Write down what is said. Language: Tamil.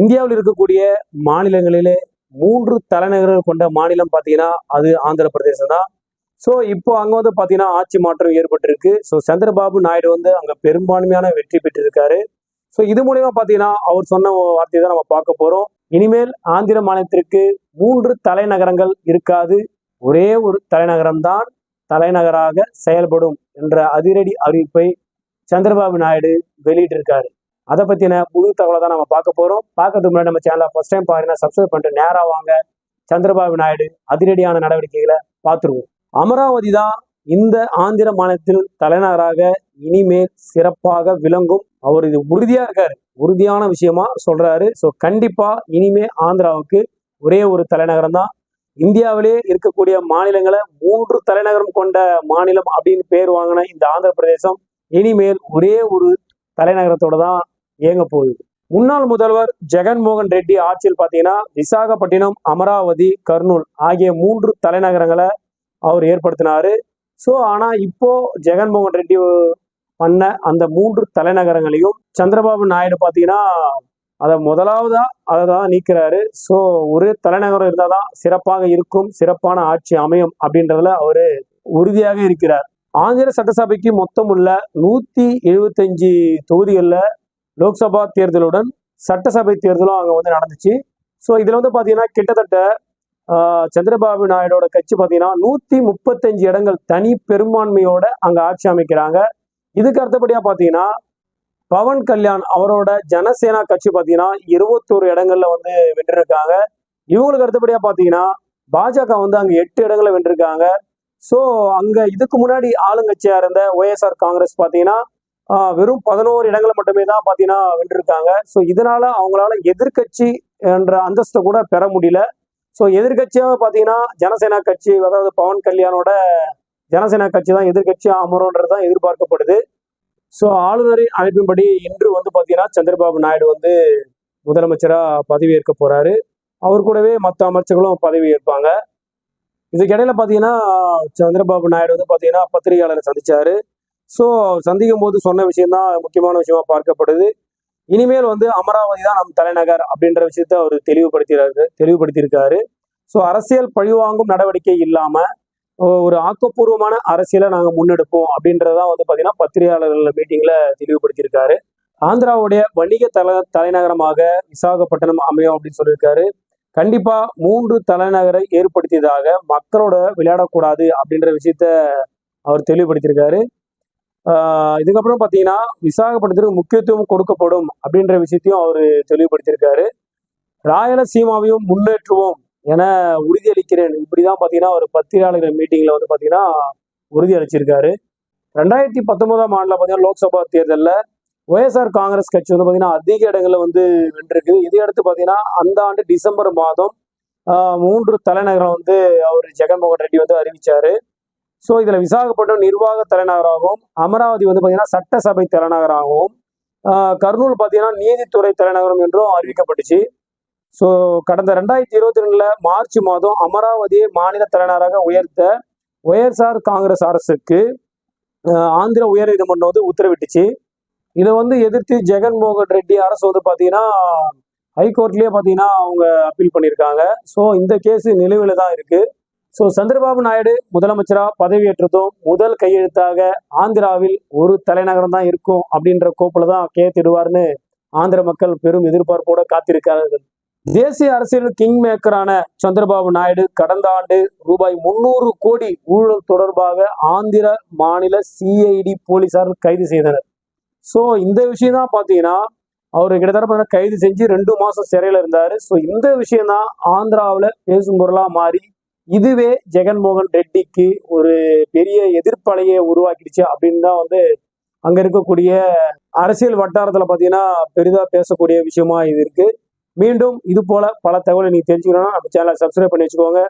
இந்தியாவில் இருக்கக்கூடிய மாநிலங்களிலே மூன்று தலைநகர்கள் கொண்ட மாநிலம் பார்த்தீங்கன்னா அது ஆந்திர பிரதேசம் தான் ஸோ இப்போ அங்கே வந்து பார்த்தீங்கன்னா ஆட்சி மாற்றம் ஏற்பட்டிருக்கு. ஸோ சந்திரபாபு நாயுடு வந்து அங்கே பெரும்பான்மையான வெற்றி பெற்றிருக்காரு. ஸோ இது மூலயமா பார்த்தீங்கன்னா அவர் சொன்ன வார்த்தையை தான் நம்ம பார்க்க போகிறோம் இனிமேல் ஆந்திர மாநிலத்திற்கு மூன்று தலைநகரங்கள் இருக்காது. ஒரே ஒரு தலைநகரம் தான் தலைநகராக செயல்படும் என்ற அதிரடி அறிவிப்பை சந்திரபாபு நாயுடு வெளியிட்டிருக்காரு. அதை பத்தின புது தகவலை தான் நம்ம பார்க்க போறோம். பார்க்கறதுக்கு முன்னாடி நம்ம சேனலை ஃபர்ஸ்ட் டைம் பாருங்கன்னா சப்ஸ்கிரைப் பண்ணிட்டு நேரா வாங்க. சந்திரபாபு நாயுடு அதிரடியான நடவடிக்கைகளை பார்த்துருவோம். அமராவதி தான் இந்த ஆந்திர மாநிலத்தில் தலைநகராக இனிமேல் சிறப்பாக விளங்கும். அவர் இது உறுதியா இருக்காரு. உறுதியான விஷயமா சொல்றாரு. ஸோ கண்டிப்பா இனிமே ஆந்திராவுக்கு ஒரே ஒரு தலைநகரம் தான். இந்தியாவிலே இருக்கக்கூடிய மாநிலங்களை மூன்று தலைநகரம் கொண்ட மாநிலம் அப்படின்னு பேர் வாங்கின இந்த ஆந்திர பிரதேசம் இனிமேல் ஒரே ஒரு தலைநகரத்தோட தான் இயங்க போகுது. முன்னாள் முதல்வர் ஜெகன்மோகன் ரெட்டி ஆட்சியில் பார்த்தீங்கன்னா விசாகப்பட்டினம் அமராவதி கர்னூல் ஆகிய மூன்று தலைநகரங்களை அவர் ஏற்படுத்தினாரு. ஸோ ஆனா இப்போ ஜெகன்மோகன் ரெட்டி பண்ண அந்த மூன்று தலைநகரங்களையும் சந்திரபாபு நாயுடு பார்த்தீங்கன்னா அதை முதலாவதா அதை தான் நீக்கிறாரு. ஸோ ஒரு தலைநகரம் இருந்தால் தான் சிறப்பாக இருக்கும் சிறப்பான ஆட்சி அமையும் அப்படின்றதுல அவரு உறுதியாக இருக்கிறார். ஆந்திர சட்டசபைக்கு மொத்தம் உள்ள நூத்தி எழுபத்தஞ்சு தொகுதிகளில் லோக்சபா தேர்தலுடன் சட்டசபை தேர்தலும் அங்கே வந்து நடந்துச்சு. ஸோ இதில் வந்து பார்த்தீங்கன்னா கிட்டத்தட்ட ஆஹ், சந்திரபாபு நாயுடோட கட்சி பார்த்தீங்கன்னா நூற்றி முப்பத்தஞ்சு இடங்கள் தனி பெரும்பான்மையோட அங்கே ஆட்சி அமைக்கிறாங்க. இதுக்கு அடுத்தபடியாக பார்த்தீங்கன்னா பவன் கல்யாண் அவரோட ஜனசேனா கட்சி பார்த்தீங்கன்னா இருபத்தோரு இடங்கள்ல வந்து வென்றிருக்காங்க. இவங்களுக்கு அடுத்தபடியாக பார்த்தீங்கன்னா பாஜக வந்து அங்கே எட்டு இடங்களை வென்றிருக்காங்க. ஸோ அங்கே இதுக்கு முன்னாடி ஆளுங்கட்சியாக இருந்த ஒய்எஸ்ஆர் காங்கிரஸ் பார்த்தீங்கன்னா வெறும் பதினோரு இடங்களை மட்டுமே தான் பார்த்தீங்கன்னா வென்றிருக்காங்க. ஸோ இதனால அவங்களால எதிர்க்கட்சி என்ற அந்தஸ்தை கூட பெற முடியல. ஸோ எதிர்கட்சியாக பார்த்தீங்கன்னா ஜனசேனா கட்சி அதாவது பவன் கல்யாணோட ஜனசேனா கட்சி தான் எதிர்கட்சியாக அமரும்ன்றது தான் எதிர்பார்க்கப்படுது. ஸோ ஆளுநரின் அழைப்பின்படி இன்று வந்து பார்த்தீங்கன்னா சந்திரபாபு நாயுடு வந்து முதலமைச்சராக பதவியேற்க போறாரு. அவர் கூடவே மற்ற அமைச்சர்களும் பதவி ஏற்பாங்க இதுக்கிடையில பார்த்தீங்கன்னா சந்திரபாபு நாயுடு வந்து பார்த்தீங்கன்னா பத்திரிகையாளரை சந்திச்சாரு. ஸோ சந்திக்கும் போது சொன்ன விஷயம் தான் முக்கியமான விஷயமா பார்க்கப்படுது. இனிமேல் வந்து அமராவதி தான் நம் தலைநகர் அப்படின்ற விஷயத்த அவர் தெளிவுபடுத்திறாரு தெளிவுபடுத்தியிருக்காரு. ஸோ அரசியல் பழிவாங்கும் நடவடிக்கை இல்லாமல் ஒரு ஆக்கப்பூர்வமான அரசியலை நாங்கள் முன்னெடுப்போம் அப்படின்றதான் வந்து பார்த்தீங்கன்னா பத்திரிகையாளர்கள் மீட்டிங்கில் தெளிவுபடுத்தியிருக்காரு. ஆந்திராவுடைய வணிக தல தலைநகரமாக விசாகப்பட்டினம் அமையும் அப்படின்னு சொல்லியிருக்காரு. கண்டிப்பாக மூன்று தலைநகரை ஏற்படுத்தியதாக மக்களோட விளையாடக்கூடாது அப்படின்ற விஷயத்த அவர் தெளிவுபடுத்தியிருக்காரு. இதுக்கப்புறம் பார்த்தீங்கன்னா விசாகப்பட்டினத்துக்கு முக்கியத்துவம் கொடுக்கப்படும் அப்படின்ற விஷயத்தையும் அவர் தெளிவுபடுத்தியிருக்காரு. ராயலசீமாவையும் முன்னேற்றுவோம் என உறுதியளிக்கிறேன். இப்படிதான் பார்த்தீங்கன்னா ஒரு பத்திரிகையாளர்கள் மீட்டிங்ல வந்து பார்த்தீங்கன்னா உறுதி அளிச்சிருக்காரு ரெண்டாயிரத்தி பத்தொன்பதாம் ஆண்டில் பார்த்தீங்கன்னா லோக்சபா தேர்தலில் ஒய்எஸ்ஆர் காங்கிரஸ் கட்சி வந்து பார்த்தீங்கன்னா அதிக இடங்களில் வந்து வென்றிருக்குது இதையடுத்து பார்த்தீங்கன்னா அந்த ஆண்டு டிசம்பர் மாதம் மூன்று தலைநகரம் வந்து அவர் ஜெகன்மோகன் ரெட்டி வந்து அறிவிச்சாரு. ஸோ இதில் விசாகப்பட்டினம் நிர்வாக தலைநகராகவும் அமராவதி வந்து பார்த்தீங்கன்னா சட்டசபை தலைநகராகவும் கர்னூல் பார்த்தீங்கன்னா நீதித்துறை தலைநகரம் என்றும் அறிவிக்கப்பட்டுச்சு. ஸோ கடந்த ரெண்டாயிரத்தி இருபத்தி ரெண்டுல மார்ச் மாதம் அமராவதியை மாநில தலைநகராக உயர்த்த ஒய்எஸ்ஆர் காங்கிரஸ் அரசுக்கு ஆந்திர ஆந்திர உயர்நீதிமன்றம் வந்து உத்தரவிட்டுச்சு. இதை வந்து எதிர்த்து ஜெகன்மோகன் ரெட்டி அரசு வந்து பார்த்தீங்கன்னா ஹைகோர்ட்லேயே பார்த்தீங்கன்னா அவங்க அப்பீல் பண்ணியிருக்காங்க ஸோ இந்த கேஸ் நிலுவையில் தான் இருக்குது ஸோ சந்திரபாபு நாயுடு முதலமைச்சராக பதவியேற்றதும் முதல் கையெழுத்தாக ஆந்திராவில் ஒரு தலைநகரம் தான் இருக்கும் அப்படின்ற கோப்பில் தான் கேத்திடுவார்னு ஆந்திர மக்கள் பெரும் எதிர்பார்ப்போடு காத்திருக்கிறார்கள். தேசிய அரசியல் கிங் மேக்கரான சந்திரபாபு நாயுடு கடந்த ஆண்டு ரூபாய் முன்னூறு கோடி ஊழல் தொடர்பாக ஆந்திர மாநில சிஐடி போலீசார் கைது செய்தனர். ஸோ இந்த விஷயம் தான் பார்த்தீங்கன்னா அவர் கிட்டத்தட்ட கைது செஞ்சு ரெண்டு மாதம் சிறையில் இருந்தார். ஸோ இந்த விஷயம் தான் ஆந்திராவில் பேசும் பொருளாக மாறி இதுவே ஜெகன்மோகன் ரெட்டிக்கு ஒரு பெரிய எதிர்ப்பலையை உருவாக்கிடுச்சு அப்படின்னு தான் வந்து அங்க இருக்கக்கூடிய அரசியல் வட்டாரத்துல பாத்தீங்கன்னா பெரிதா பேசக்கூடிய விஷயமா இது இருக்கு. மீண்டும் இது போல பல தகவலை நீங்க தெரிஞ்சுக்கணும்னா நம்ம சேனலை சப்ஸ்கிரைப் பண்ணி வச்சுக்கோங்க.